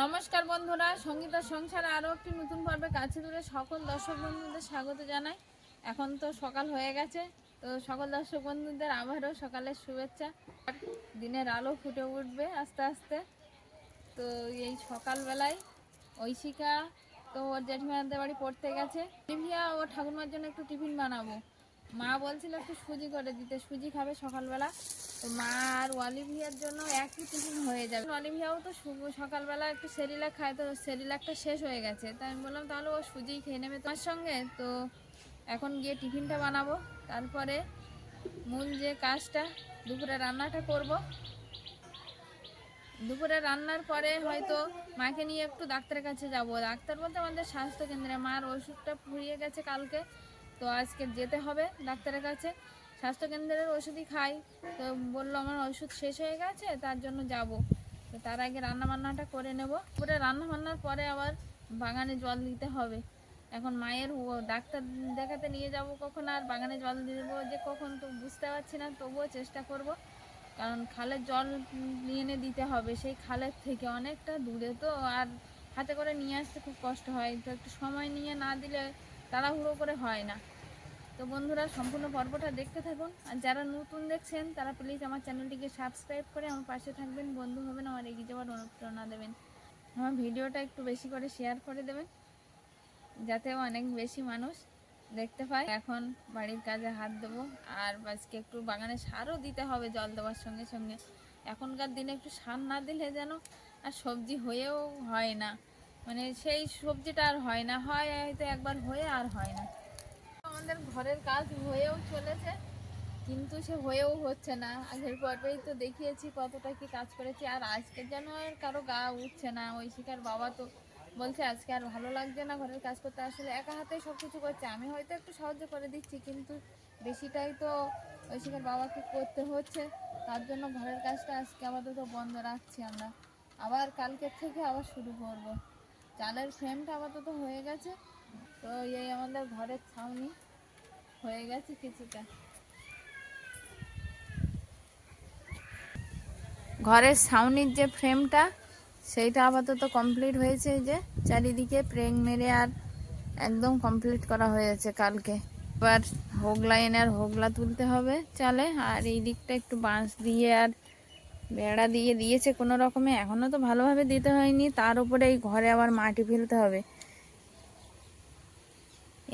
নমস্কার বন্ধুরা, সঙ্গীতা সংসারে আরও একটি নতুন পর্বে কাছে দূরে সকল দর্শক বন্ধুদের স্বাগত জানাই। এখন তো সকাল হয়ে গেছে, তো সকল দর্শক বন্ধুদের আবারও সকালের শুভেচ্ছা। দিনের আলো ফুটে উঠবে আস্তে আস্তে। তো এই সকালবেলায় ঐশিকা তো ওর জেঠিমাদের বাড়ি পড়তে গেছে। নিভিয়া ও ঠাকুরমার জন্য একটু টিফিন বানাবো। মা বলছিল একটু সুজি করে দিতে। সুজি খাবে সকালবেলা। তো মা আর অলিভিয়ার জন্য একই টিফিন হয়ে যাবে। অলিভিয়াও তো সকালবেলা একটু সেরিলাক খায়, তো সেরিলাকটা শেষ হয়ে গেছে। তাই আমি বললাম, তাহলে ও সুজিই খেয়ে নেবে তোমার সঙ্গে? তো এখন গিয়ে টিফিনটা বানাবো। তারপরে মূল যে কাজটা, দুপুরে রান্নাটা করব। দুপুরে রান্নার পরে হয়তো মাকে নিয়ে একটু ডাক্তারের কাছে যাব। ডাক্তার বলতে আমাদের স্বাস্থ্য কেন্দ্রে মার ওষুধটা ফুরিয়ে গেছে কালকে। তো আজকে যেতে হবে ডাক্তারের কাছে। স্বাস্থ্যকেন্দ্রের ওষুধই খাই। তো বলল আমার ওষুধ শেষ হয়ে গেছে, তার জন্য যাব। তো তার আগে রান্না বান্নাটা করে নেব। পুরো রান্না বান্নার পরে আবার বাগানে জল দিতে হবে। এখন মায়ের ডাক্তার দেখাতে নিয়ে যাব কখন আর বাগানে জল দেবো যে কখন তো বুঝতে পারছি না, তবুও চেষ্টা করব। কারণ খালের জল নিয়ে এনে দিতে হবে, সেই খালের থেকে অনেকটা দূরে। তো আর হাতে করে নিয়ে আসতে খুব কষ্ট হয়, তো একটু সময় নিয়ে না দিলে তাড়াহুড়ো করে হয় না। তো বন্ধুরা, সম্পূর্ণ পর্বটা দেখতে থাকুন। আর যারা নতুন দেখছেন, তারা প্লিজ আমার চ্যানেলটিকে সাবস্ক্রাইব করে আমার পাশে থাকবেন। বন্ধু হবেন আমার এগিয়ে যাওয়ার অনুপ্রেরণা দেবেন। আমার ভিডিওটা একটু বেশি করে শেয়ার করে দেবেন, যাতে অনেক বেশি মানুষ দেখতে পায়। এখন বাড়ির কাজে হাত দেবো, আর আজকে একটু বাগানে সারও দিতে হবে জল দেওয়ার সঙ্গে সঙ্গে। এখনকার দিনে একটু সার না দিলে যেন আর সবজি হয়েও হয় না। মানে সেই সবজিটা আর হয় না, হয় হয়তো একবার হয়ে আর হয় না। আমাদের ঘরের কাজ হয়েও চলেছে, কিন্তু সে হয়েও হচ্ছে না। আগের পর্বেই তো দেখিয়েছি কতটা কি কাজ করেছি, আর আজকে যেন আর কারও গা উঠছে না। ওই শিকার বাবা তো বলছে, আজকে আর ভালো লাগছে না ঘরের কাজ করতে। আসলে একা হাতে সব কিছু করছে। আমি হয়তো একটু সাহায্য করে দিচ্ছি, কিন্তু বেশিটাই তো ওই শিকার বাবাকে করতে হচ্ছে। তার জন্য ঘরের কাজটা আজকে আপাতত বন্ধ রাখছি আমরা। আবার কালকের থেকে আবার শুরু করব। চালের ফ্রেমটা আপাতত হয়ে গেছে, তো এই আমাদের ঘরের ছাউনি। হয়ে গেছে কিছুটা। ঘরের ছাউনির যে ফ্রেমটা, সেইটা আপাতত কমপ্লিট হয়েছে যে। চারিদিকে প্রেং মেরে আর একদম কমপ্লিট করা হয়েছে কালকে। এবার হোগলা এনে আর হোগলা তুলতে হবে চালে। আর এই দিকটা একটু বাঁশ দিয়ে আর বেড়া দিয়ে দিয়েছে কোনো রকমে। এখনও তো ভালোভাবে দিতে হয়নি। তার উপরে এই ঘরে আবার মাটি ফেলতে হবে।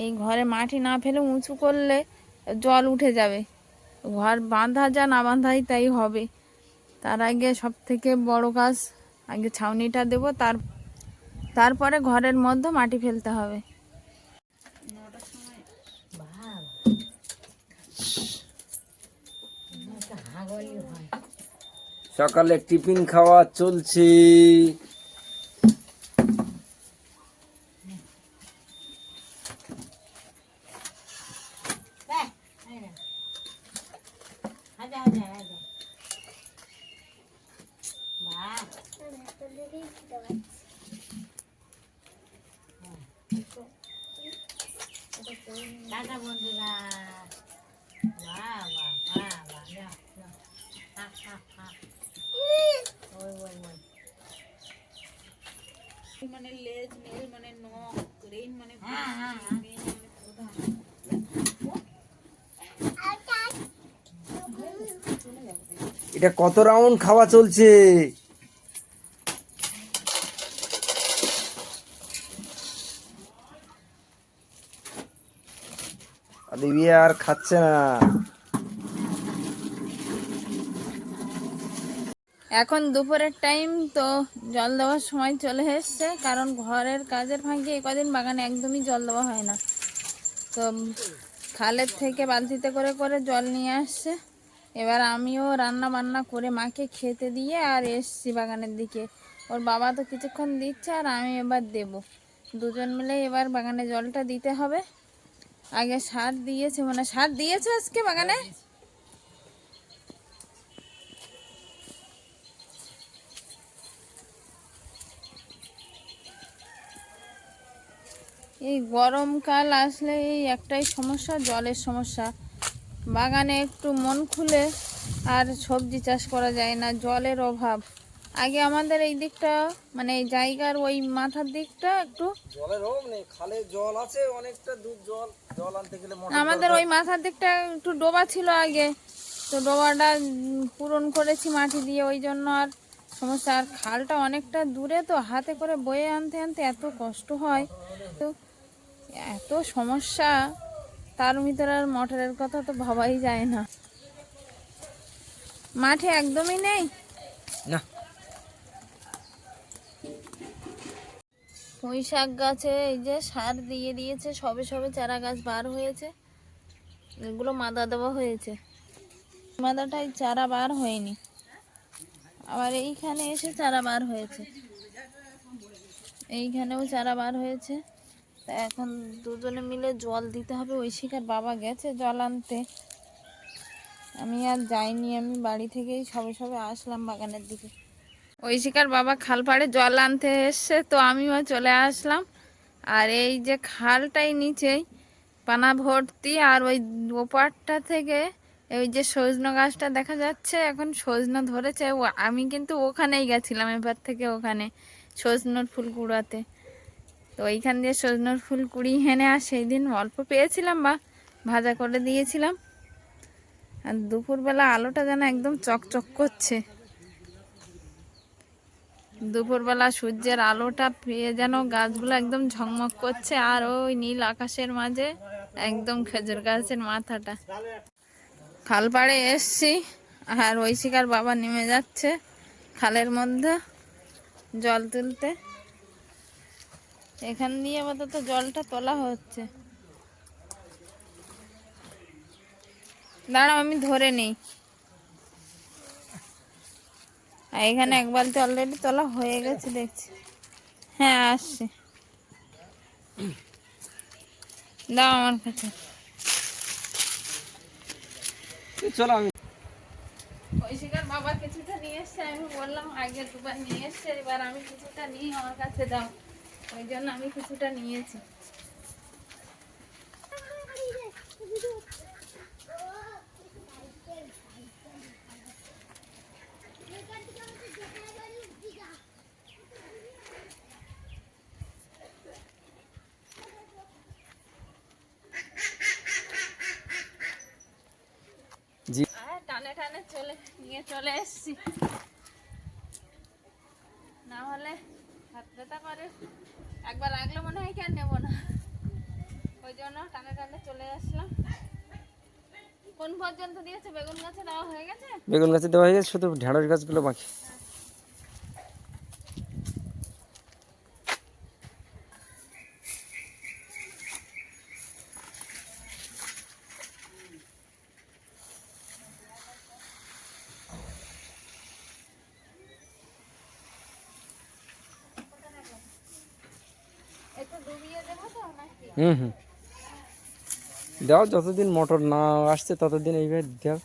এই ঘরে মাটি না ফেলে উঁচু করলে জল উঠে যাবে। ঘর বাঁধা যা না বাঁধাই তাই হবে। তার আগে সব থেকে বড় কাজ, আগে ছাউনিটা দেব, তার তারপরে ঘরের মধ্যে মাটি ফেলতে হবে। সকালে টিফিন খাওয়া চলছে। টাটা বন্ধুরা বাহ বাহ বাহ বাহ নাও, নাও। হা, হা, হা। ওই, ওই, ওই। মানে লেজ মানে নখ রেইন মানে হ্যাঁ, হ্যাঁ, হ্যাঁ। মানে এটা কত রাউন্ড খাওয়া চলছে আর খাচ্ছে না। এখন দুপুরের টাইম তো জল দেওয়ার সময় চলে এসছে, কারণ ঘরের কাজের ফাঁকে কদিন বাগানে একদমই জল দেওয়া হয় না। তো খালের থেকে বালতিতে করে করে জল নিয়ে আসছে। এবার আমিও রান্না বান্না করে মাকে খেতে দিয়ে আর এসছি বাগানের দিকে। ওর বাবা তো কিছুক্ষণ দিচ্ছে আর আমি এবার দেব। দুজন মিলে এবার বাগানে জলটা দিতে হবে। আগে সার দিয়েছে মানে সার দিয়েছে আজকে বাগানে? এই গরমকাল আসলে এই একটাই সমস্যা, জলের সমস্যা। বাগানে একটু মন খুলে আর সবজি চাষ করা যায় না, জলের অভাব। আগে আমাদের এই দিকটা মানে এই জায়গার ওই মাথার দিকটা একটু। জলের অভাব নেই খালে জল আছে অনেকটা দূর জল জল আনতে গেলে আমাদের ওই মাথার দিকটা একটু ডোবা ছিল আগে তো ডোবাটা পূরণ করেছি মাটি দিয়ে ওই জন্য আর সমস্যা। আর খালটা অনেকটা দূরে তো হাতে করে বয়ে আনতে আনতে এত কষ্ট হয়। তো এত সমস্যা তার ভিতরে আর মটরের কথা তো ভাবাই যায় না। মাঠে একদমই নেই? না। পুঁই শাক গাছে এই যে সার দিয়ে দিয়েছে, সবে সবে চারা গাছ বার হয়েছে। এগুলো মাদা দেওয়া হয়েছে। মাদাটাই চারা বার হয়নি। আবার এইখানে এসে চারা বার হয়েছে। এইখানেও চারা বার হয়েছে। তা এখন দুজনে মিলে জল দিতে হবে। ওই শিকার বাবা গেছে জল আনতে। আমি আর যাইনি, আমি বাড়ি থেকেই সবে সবে আসলাম বাগানের দিকে। ঐশিকার বাবা খাল পাড়ে জল আনতে এসছে, তো আমিও চলে আসলাম। আর এই যে খালটাই নিচেই পানা ভর্তি, আর ওই ওপারটা থেকে ওই যে সজনো গাছটা দেখা যাচ্ছে, এখন সজনো ধরেছে। আমি কিন্তু ওখানেই গেছিলাম এবার থেকে ওখানে সজনোর ফুল কুড়াতে। তো ওইখান দিয়ে সজনোর ফুল কুড়ি হেনে আর সেই দিন অল্প পেয়েছিলাম বা ভাজা করে দিয়েছিলাম। আর দুপুরবেলা আলোটা যেন একদম চকচক করছে। দুপুরবেলা সূর্যের আলোটা পেয়ে যেন গাছগুলো একদম ঝকমক করছে আর ওই নীল আকাশের মাঝে একদম খেজুর গাছের মাথাটা। খাল পাড়ে এসছি আর ঐশিকার বাবা নেমে যাচ্ছে খালের মধ্যে জল তুলতে। এখান দিয়ে আপাতত জলটা তোলা হচ্ছে। দাঁড়াও, আমি ধরে নেই। এখানে এক বালতি অলরেডি তোলা হয়ে গেছে দেখছি। হ্যাঁ আসছি। দাও আমার কাছে। চলো আমি। ঐশিকার বাবা কিছুটা নিয়ে এসছে আমি বললাম আগে দুবার নিয়ে এসছে এবার আমি কিছুটা নিয়ে আমার কাছে দাও। ওই জন্য আমি কিছুটা নিয়েছি জি আর টানে চলে, নিয়ে চলে এসছি। না হলে হাত ব্যথা করে। একবার লাগলে মনে হয় কেন নেব না। ওই জন্য টানে টানে চলে আসলাম। কোন পর্যন্ত দিয়েছে? বেগুন গাছে দেওয়া হয়ে গেছে? বেগুন গাছে দেওয়া হয়ে গেছে, শুধু ঢেঁড়স গাছগুলো বাকি একটু ডুবিয়ে দেবো তো নাকি হুম হুম। দাও, যতদিন মোটর না আসছে, ততদিন এইভাবে দাও।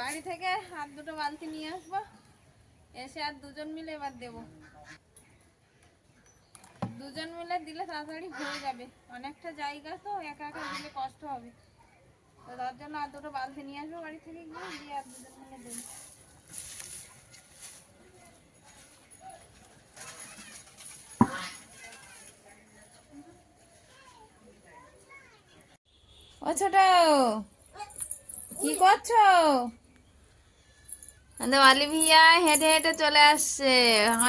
বাড়ি থেকে আর দুটো বালতি নিয়ে আসব, এসে আর দুজন মিলে এবার দেবো। দুজন মিলে দিলে তাড়াতাড়ি হয়ে যাবে। অনেকটা জায়গা তো, একা একা দিলে কষ্ট হবে। তো তার জন্য আর দুটো বালতি নিয়ে আসব বাড়ি থেকে গিয়ে দিয়ে আর দুজন মিলে দেবো। ও ছোট, কি করছ? আমাদের হেঁটে হেঁটে চলে আসছে।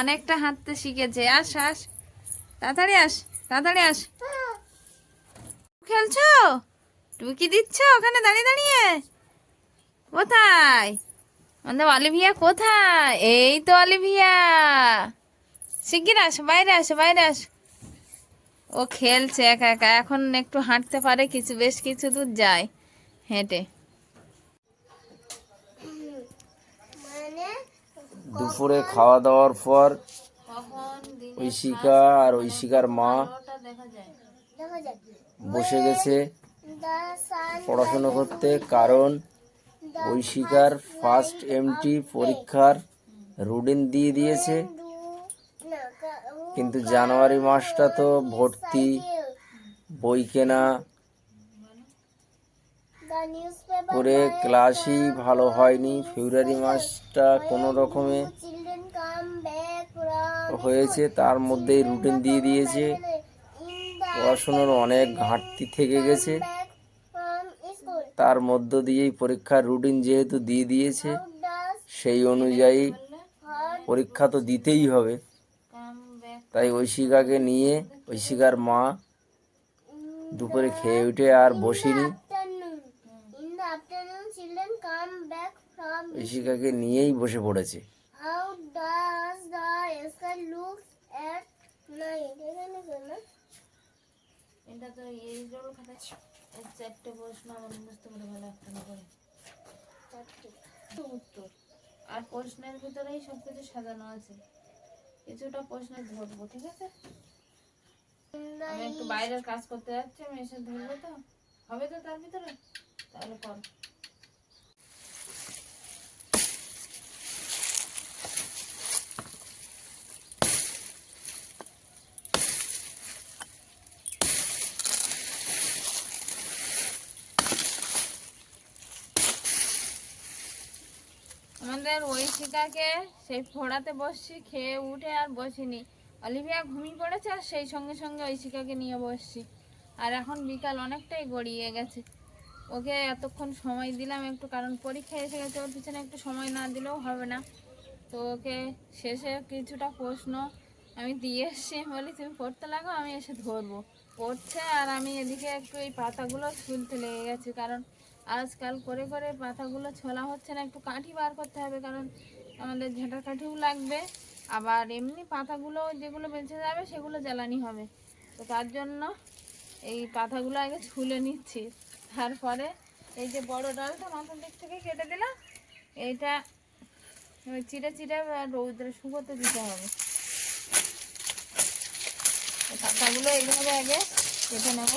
অনেকটা হাঁটতে শিখেছে। আস আস। তাড়াতাড়ি আস তাড়াতাড়ি আস। খেলছো? টুকি দিচ্ছ ওখানে দাঁড়িয়ে দাঁড়িয়ে? কোথায়? আমাদের অলিভিয়া কোথায়? এই তো অলিভিয়া শিগগির আস বাইরে আস বাইরে আস। ও খেলছে একা একা এখন একটু হাঁটতে পারে কিছু বেশ কিছু দূর যায়। হেঁটে। দুপুরে খাওয়া দাওয়ার পর ঐশিকা আর ঐশিকার মা বসে গেছে পড়াশুনো করতে, কারণ ঐশিকার ফার্স্ট এমটি পরীক্ষার রুটিন দিয়ে দিয়েছে। কিন্তু জানুয়ারি মাসটা তো ভর্তি, বই কেনা করে ক্লাসই ভালো হয়নি। ফেব্রুয়ারি মাসটা কোনো রকমে হয়েছে, তার মধ্যেই রুটিন দিয়ে দিয়েছে। পড়াশুনোর অনেক ঘাটতি থেকে গেছে। তার মধ্য দিয়েই পরীক্ষার রুটিন যেহেতু দিয়ে দিয়েছে, সেই অনুযায়ী পরীক্ষা তো দিতেই হবে। তাই ঐশিকাকে নিয়ে, ঐশিকার মা দুপুরে খেয়ে উঠে আর বসিনি। Night? এখানে তো না? এটা তো এই খাতা চারটে প্রশ্ন আমার মুখস্থ করে ভালো একটা না করে। তো উত্তর। আর প্রশ্নের ভিতরেই সব কিছু সাজানো আছে। কিছুটা প্রশ্ন ধরবো ঠিক আছে? আমি একটু বাইরের কাজ করতে যাচ্ছি আমি এসে ধরবো তো। হবে তো তার ভিতরে? তাহলে কর। ওই শিকাকে সেই ফোড়াতে বসছি, খেয়ে উঠে আর বসিনি। অলিভিয়া ঘুমিয়ে পড়েছে আর সেই সঙ্গে সঙ্গে ওই শিকাকে নিয়ে বসছি। আর এখন বিকাল অনেকটাই গড়িয়ে গেছে। ওকে এতক্ষণ সময় দিলাম একটু, কারণ পরীক্ষা এসে গেছে, ওর পিছনে একটু সময় না দিলেও হবে না। তো ওকে শেষে কিছুটা প্রশ্ন আমি দিয়ে এসছি বলি, তুমি পড়তে লাগো, আমি এসে ধরবো। পড়ছে আর আমি এদিকে একটু এই পাতাগুলো ছুলতে লেগে গেছি, কারণ আজকাল করে করে পাতাগুলো ছোলা হচ্ছে না, একটু কাঠি বার করতে হবে কারণ আমাদের ঝাঁটার কাঠিও লাগবে। আবার এমনি পাতাগুলো যেগুলো বেঁচে যাবে সেগুলো জ্বালানি হবে। তো তার জন্য এই পাতাগুলো আগে ছুলে নিচ্ছি। তারপরে এই যে বড় ডালটা মাথার দিক থেকে কেটে দিলাম এইটা চিড়ে চিড়ে রৌদ্রে শুকোতে দিতে হবে। পাতাগুলো এইভাবে আগে কেটে নেব।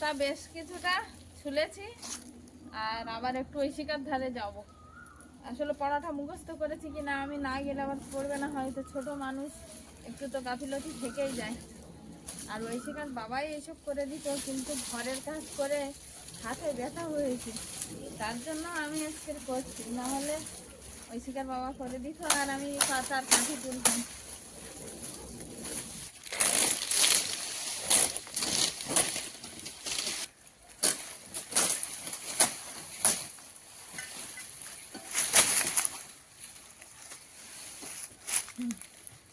পাতা বেশ কিছুটা ছুলেছি, আর আবার একটু ঐশিকার ধারে যাব। আসলে পড়াটা মুখস্থ করেছি কি না আমি না গেলে আবার পড়বে না, হয়তো ছোট মানুষ একটু তো গাফিলতি থেকেই যায়। আর ঐশিকার বাবাই এসব করে দিত, কিন্তু ঘরের কাজ করে হাতে ব্যথা হয়েছে। তার জন্য আমি আজকে করছি, না হলে ঐশিকার বাবা করে দিত, আর আমি পাতার কাঠি তুলতাম।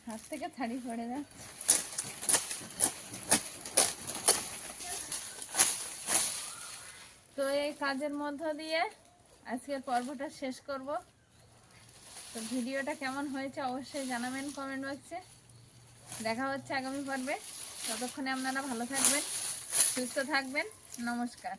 হাত থেকে ছাড়ি পড়ে যাচ্ছে তো এই কাজের মধ্য দিয়ে আজকের পর্বটা শেষ করব। তো ভিডিওটা কেমন হয়েছে অবশ্যই জানাবেন কমেন্ট বক্সে দেখা হচ্ছে আগামী পর্বে। ততক্ষণে আপনারা ভালো থাকবেন, সুস্থ থাকবেন। নমস্কার।